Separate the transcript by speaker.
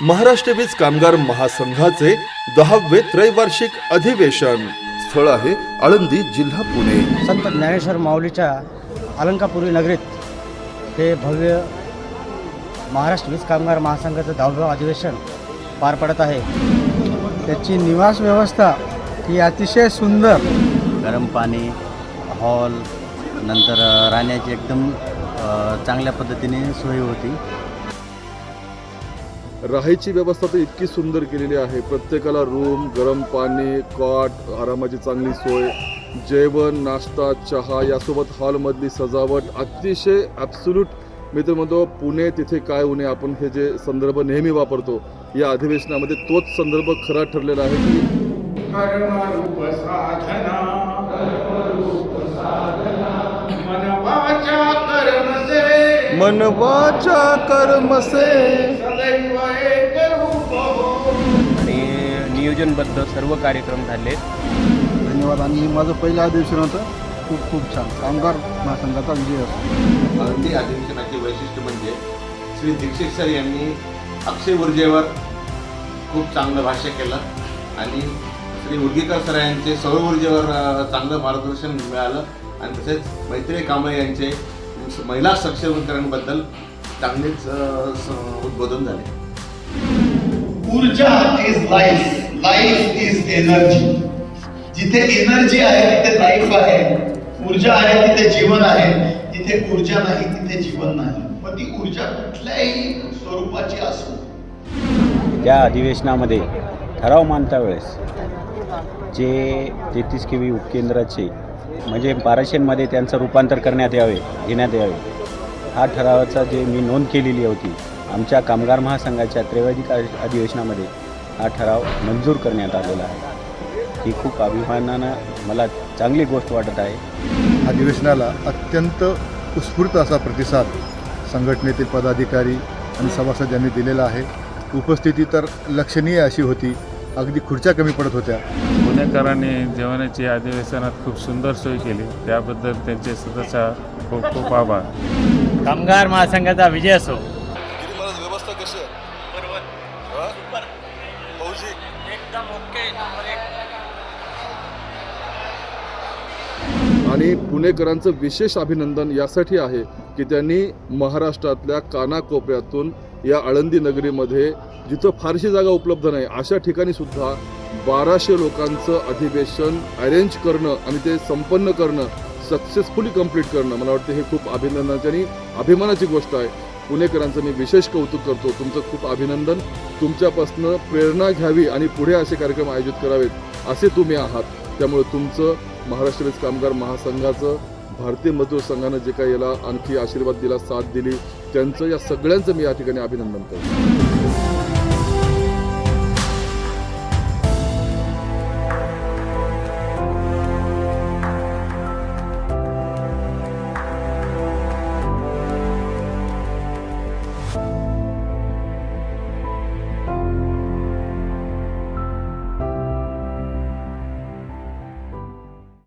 Speaker 1: महाराष्ट्र वीज कामगार महासंघाचे दहावे त्रैवार्षिक अधिवेशन. स्थळ आहे आळंदी जिल्हा पुणे.
Speaker 2: संत ज्ञानेश्वर माऊलीच्या अलंकापुरी नगरीत हे भव्य महाराष्ट्र वीज कामगार महासंघाचं दहावं अधिवेशन पार पडत आहे.
Speaker 3: त्याची निवास व्यवस्था ही अतिशय सुंदर.
Speaker 2: गरम पाणी हॉल नंतर राहण्याची एकदम चांगल्या पद्धतीने सोय होती.
Speaker 1: राहायची व्यवस्था तर इतकी सुंदर केलेली आहे. प्रत्येकाला रूम गरम पाणी कॉट आरामाची चांगली सोय जेवण नाश्ता चहा यासोबत हॉलमधली सजावट अतिशय ॲब्सुल्यूट मी तर म्हणतो पुणे तिथे काय उणे आपण हे जे संदर्भ नेहमी वापरतो या अधिवेशनामध्ये तोच संदर्भ खरा ठरलेला आहे की
Speaker 4: मनवाचा कर्मसे.
Speaker 5: आणि नियोजनबद्ध सर्व कार्यक्रम झाले.
Speaker 3: धन्यवाद. आणि माझं पहिलं अधिवेशन होतं. खूप खूप छान. कामगार महासंघाचा विजय असतो.
Speaker 6: आळंदी अधिवेशनाचे वैशिष्ट्य म्हणजे श्री दीक्षित सर यांनी अक्षय ऊर्जेवर खूप चांगलं भाष्य केलं आणि श्री उर्गीकर सर यांचे सौर ऊर्जेवर चांगलं मार्गदर्शन मिळालं. आणि तसेच मैत्री कांबळे यांचे महिला सक्षमीकरणबद्दल चांगलेच उद्बोधन झाले.
Speaker 7: ऊर्जा is life life is energy जिथे एनर्जी आहे तिथे लाईफ आहे. ऊर्जा आहे तिथे जीवन आहे. जिथे ऊर्जा नाही तिथे जीवन नाही. मग ती ऊर्जा कुठल्याही स्वरूपाची असो.
Speaker 8: त्या अधिवेशनामध्ये ठराव मांडता वेळेस जे तेहतीस के व्ही उपकेंद्राचे म्हणजे बाराशेंमध्ये त्यांचं रूपांतर करण्यात यावे घेण्यात यावे हा ठरावाचा जे मी नोंद केलेली होती आमच्या कामगार महासंघाच्या त्रैवादिक अधि- अधिवेशनामध्ये हा ठराव मंजूर करण्यात आलेला आहे. ही खूप अभिमानानं मला चांगली गोष्ट वाटत आहे.
Speaker 3: अधिवेशनाला अत्यंत उत्स्फूर्त असा प्रतिसाद संघटनेतील पदाधिकारी आणि सभासद यांनी दिलेला आहे. उपस्थिती तर लक्षणीय अशी होती अगदी खुर्च्या कमी पडत होत्या.
Speaker 9: पुणेकरांनी जेवणाची अधिवेशनात खूप सुंदर सोय केली. त्याबद्दल त्यांचे सदस्य खूप खूप आभार.
Speaker 5: कामगार महासंघाचा विजय असो.
Speaker 1: व्यवस्था कशी
Speaker 5: एकदम ओके
Speaker 1: आणि पुणेकरांचं विशेष अभिनंदन यासाठी आहे की त्यांनी महाराष्ट्रातल्या कानाकोपऱ्यातून या आळंदी नगरीमध्ये जिथं फारशी जागा उपलब्ध नाही अशा ठिकाणी सुद्धा बाराशे लोकांचं अधिवेशन अरेंज करणं आणि ते संपन्न करणं सक्सेसफुली कंप्लीट करणं मला वाटतं हे खूप अभिनंदनाची आणि अभिमानाची गोष्ट आहे. पुणेकरांचं मी विशेष कौतुक करतो. तुमचं खूप अभिनंदन. तुमच्यापासनं प्रेरणा घ्यावी आणि पुढे असे कार्यक्रम आयोजित करावेत असे तुम्ही आहात. त्यामुळे तुमचं महाराष्ट्र वीज कामगार महासंघाचं भारतीय मजदूर संघानं जे काही याला आणखी आशीर्वाद दिला साथ दिली त्यांचं या सगळ्यांचं मी या ठिकाणी अभिनंदन करतो.